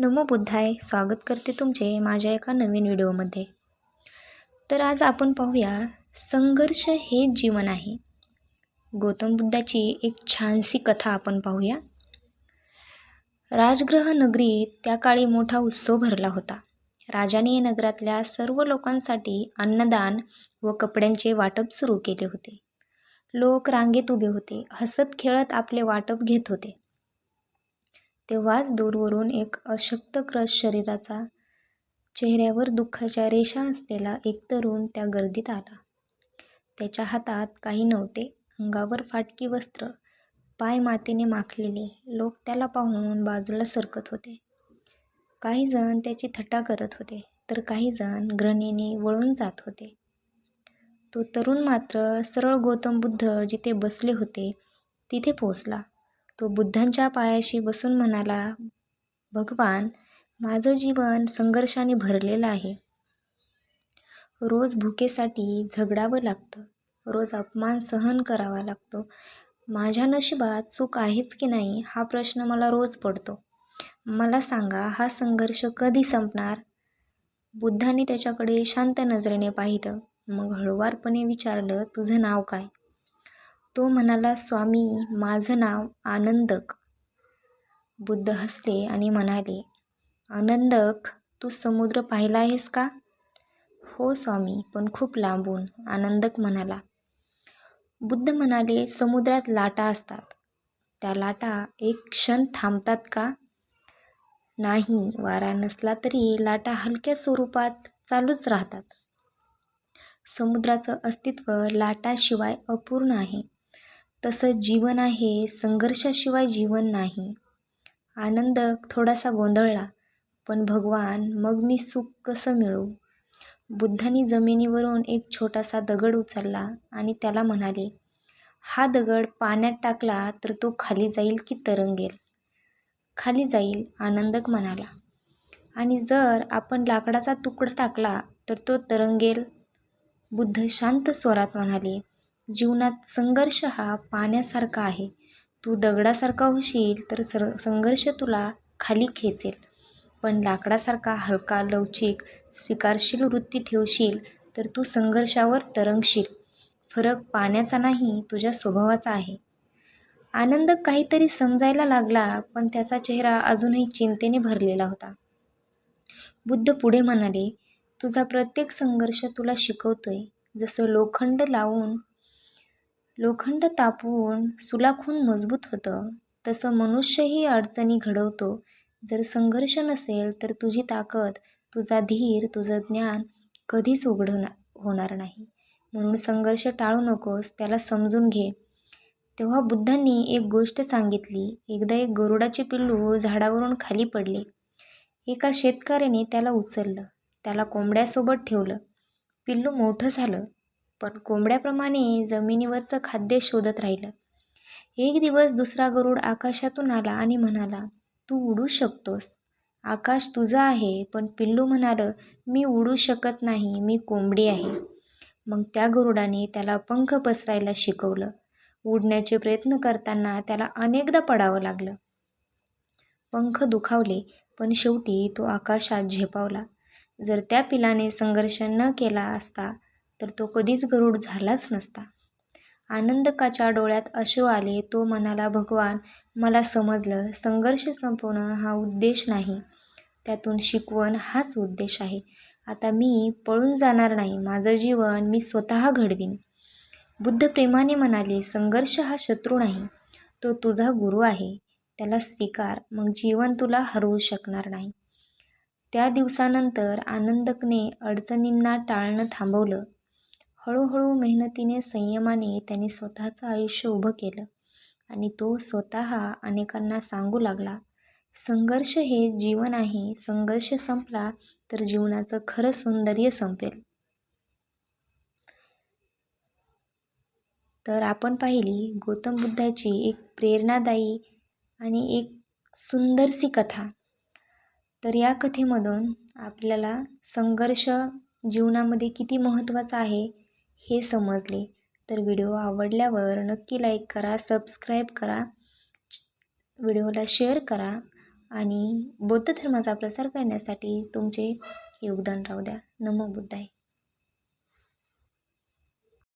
नमो बुद्धाय. स्वागत करते तुमचे माझ्या एका नवीन व्हिडिओमध्ये. तर आज आपण पाहूया संघर्ष हे जीवन आहे. गौतम बुद्धाची एक छानशी कथा आपण पाहूया. राजगृह नगरीत त्या काळी मोठा उत्सव भरला होता. राजाने नगरातल्या सर्व लोकांसाठी अन्नदान व कपड्यांचे वाटप सुरू केले होते. लोक रांगेत उभे होते हसत खेळत आपले वाटप घेत होते. तेव्हाच दूरवरून एक अशक्त क्रश शरीराचा चेहऱ्यावर दुःखाच्या रेषा असलेला एक तरुण त्या गर्दीत आला. त्याच्या हातात काही नव्हते. अंगावर फाटकी वस्त्र पाय मातीने माखलेले लोक त्याला पाहून बाजूला सरकत होते. काही जण त्याची थट्टा करत होते तर काही जण घृणेने वळून जात होते. तो तरुण मात्र सरळ गौतम बुद्ध जिथे बसले होते तिथे पोहोचला. तो बुद्धांच्या पायाशी बसून म्हणाला भगवान माझं जीवन संघर्षाने भरलेलं आहे. रोज भुकेसाठी झगडावं लागतं. रोज अपमान सहन करावा लागतो. माझ्या नशिबात चूक आहेच की नाही हा प्रश्न मला रोज पडतो. मला सांगा हा संघर्ष कधी संपणार? बुद्धाने त्याच्याकडे शांत नजरेने पाहिलं. मग हळुवारपणे विचारलं तुझं नाव काय? तो म्हणाला स्वामी माझं नाव आनंदक. बुद्ध हसले आणि म्हणाले आनंदक तू समुद्र पाहिला आहेस का? हो स्वामी पण खूप लांबून आनंदक म्हणाला. बुद्ध म्हणाले समुद्रात लाटा असतात. त्या लाटा एक क्षण थांबतात का? नाही वारा नसला तरी लाटा हलक्या स्वरूपात चालूच राहतात. समुद्राचं अस्तित्व लाटाशिवाय अपूर्ण आहे. तसं जीवन आहे संघर्षाशिवाय जीवन नाही. आनंद थोडासा गोंधळला पण भगवान मग मी सुख कसं मिळू बुद्धांनी जमिनीवरून एक छोटासा दगड उचलला आणि त्याला म्हणाले हा दगड पाण्यात टाकला तर तो खाली जाईल की तरंगेल? खाली जाईल आनंदक म्हणाला. आणि जर आपण लाकडाचा तुकडा टाकला तर तो तरंगेल? बुद्ध शांत स्वरात म्हणाले जीवनात संघर्ष हा पाण्यासारखा आहे. तू दगडासारखा होशील तर सर संघर्ष तुला खाली खेचेल. पण लाकडासारखा हलका लवचिक स्वीकारशील वृत्ती ठेवशील तर तू संघर्षावर तरंगशील. फरक पाण्याचा नाही तुझ्या स्वभावाचा आहे. आनंद काहीतरी समजायला लागला पण त्याचा चेहरा अजूनही चिंतेने भरलेला होता. बुद्ध पुढे म्हणाले तुझा प्रत्येक संघर्ष तुला शिकवतोय. जसं लोखंड लावून लोखंड तापवून सुलाखून मजबूत होतं. तसं मनुष्यही अडचणी घडवतो. जर संघर्ष नसेल तर तुझी ताकद तुझा धीर तुझं ज्ञान कधीच उघड होणार नाही. म्हणून संघर्ष टाळू नकोस त्याला समजून घे. तेव्हा बुद्धांनी एक गोष्ट सांगितली. एकदा एक गरुडाचे पिल्लू झाडावरून खाली पडले. एका शेतकऱ्याने त्याला उचललं. त्याला कोंबड्यासोबत ठेवलं. पिल्लू मोठं झालं. पण कोंबड्याप्रमाणे जमिनीवरचं खाद्य शोधत राहिलं. एक दिवस दुसरा गरुड आकाशातून आला आणि म्हणाला तू उडू शकतोस. आकाश तुझं आहे पण पिल्लू म्हणालं मी उडू शकत नाही मी कोंबडी आहे. मग त्या गरुडाने त्याला पंख पसरायला शिकवलं. उडण्याचे प्रयत्न करताना त्याला अनेकदा पडावं लागलं. पंख दुखावले पण शेवटी तो आकाशात झेपावला. जर त्या पिलाने संघर्ष न केला असता तर तो कधीच गरुड झालाच नसता. आनंदकाच्या डोळ्यात अश्रू आले तो म्हणाला भगवान मला समजलं संघर्ष संपवणं हा उद्देश नाही. त्यातून शिकवण हाच उद्देश आहे. आता मी पळून जाणार नाही माझं जीवन मी स्वतः घडवीन. बुद्ध प्रेमाने म्हणाले संघर्ष हा शत्रू नाही तो तुझा गुरु आहे. त्याला स्वीकार मग जीवन तुला हरवू शकणार नाही. त्या दिवसानंतर आनंदकने अडचणींना टाळणं थांबवलं. हळूहळू मेहनतीने संयमाने त्याने स्वतःचं आयुष्य उभं केलं आणि तो स्वतः अनेकांना सांगू लागला संघर्ष हे जीवन आहे संघर्ष संपला तर जीवनाचं खरं सौंदर्य संपेल. तर आपण पाहिली गौतम बुद्धाची एक प्रेरणादायी आणि एक सुंदरशी कथा. तर या कथेमधून आपल्याला संघर्ष जीवनामध्ये किती महत्त्वाचा आहे हे समजले. तर व्हिडिओ आवडल्यावर नक्की लाईक करा सबस्क्राईब करा व्हिडिओला शेअर करा आणि बौद्ध धर्माचा प्रसार करण्यासाठी तुमचे योगदान राहू द्या. नमो बुद्धाय.